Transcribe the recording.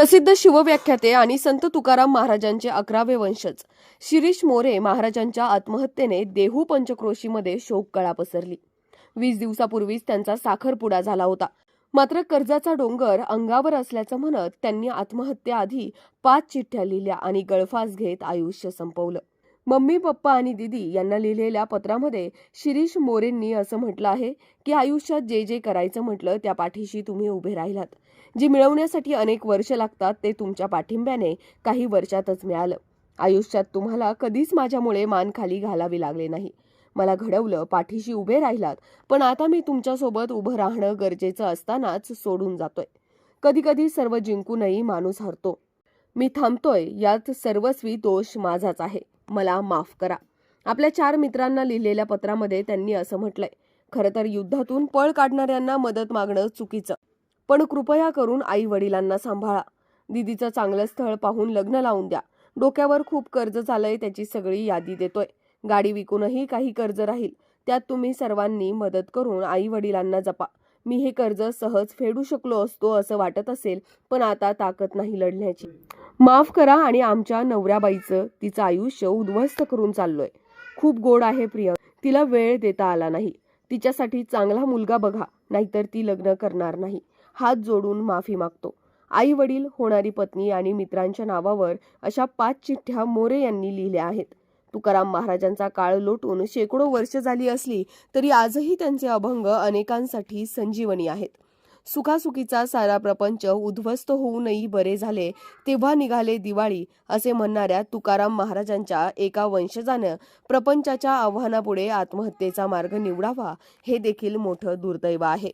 प्रसिद्ध शिवव्याख्याते आणि संत तुकाराम महाराजांचे अकरावे वंशज. शिरीष मोरे महाराजांच्या आत्महत्येने देहू पंचक्रोशीमध्ये शोककळा पसरली. वीस दिवसापूर्वीच त्यांचा साखरपुडा झाला होता. मात्र कर्जाचा डोंगर अंगावर असल्याचं म्हणत त्यांनी आत्महत्येआधी पाच चिठ्ठ्या लिहिल्या आणि गळफास घेत आयुष्य संपवलं. मम्मी पप्पा आणि दिदी यांना लिहिलेल्या पत्रामध्ये शिरीष मोरेंनी असं म्हटलं आहे की आयुष्यात जे जे करायचं म्हटलं त्या पाठीशी तुम्ही उभे राहिलात. जे मिळवण्यासाठी अनेक वर्ष लागतात ते तुमच्या पाठिंब्याने काही वर्षातच मिळालं. आयुष्यात तुम्हाला कधीच माझ्यामुळे मान खाली घालावी लागले नाही. मला घडवलं पाठीशी उभे राहिलात पण आता मी तुमच्यासोबत उभं राहणं गरजेचं असतानाच सोडून जातोय. कधी कधी सर्व जिंकूनही माणूस हरतो. मी थांबतोय यात सर्वस्वी दोष माझाच आहे. मला माफ करा. आपल्या चार मित्रांना लिहिलेल्या पत्रामध्ये त्यांनी असं म्हटलंय खरं तर युद्धातून पळ काढणाऱ्यांना मदत मागणं चुकीचं. पण कृपया करून आई वडिलांना सांभाळा. दिदीचं चांगलं स्थळ पाहून लग्न लावून द्या. डोक्यावर खूप कर्ज चालय त्याची सगळी यादी देतोय. गाडी विकूनही काही कर्ज राहील. त्यात तुम्ही सर्वांनी मदत करून आई वडिलांना जपा. मी हे कर्ज सहज फेडू शकलो असतो असं वाटत असेल पण आता ताकद नाही लढण्याची. माफ करा आणि आमच्या नवऱ्याबाईचं तिचं आयुष्य उद्ध्वस्त करून चाललोय. खूप गोड आहे प्रिय. तिला वेळ देता आला नाही. तिच्यासाठी चांगला मुलगा बघा नाहीतर ती लग्न करणार नाही. हात जोडून माफी मागतो. आई वडील होणारी पत्नी आणि मित्रांच्या नावावर अशा पाच चिठ्ठ्या मोरे यांनी लिहिल्या आहेत. तुकाराम महाराजांचा काळ लोटून शेकडो वर्ष झाली असली तरी आजही त्यांचे अभंग अनेकांसाठी संजीवनी आहेत. सुखासुखीचा सारा प्रपंच उद्ध्वस्त होऊनही बरे झाले. तेव्हा निघाले दिवाळी असे म्हणणाऱ्या तुकाराम महाराजांच्या एका वंशजानं प्रपंचाच्या आव्हानापुढे आत्महत्येचा मार्ग निवडावा हे देखील मोठं दुर्दैव आहे.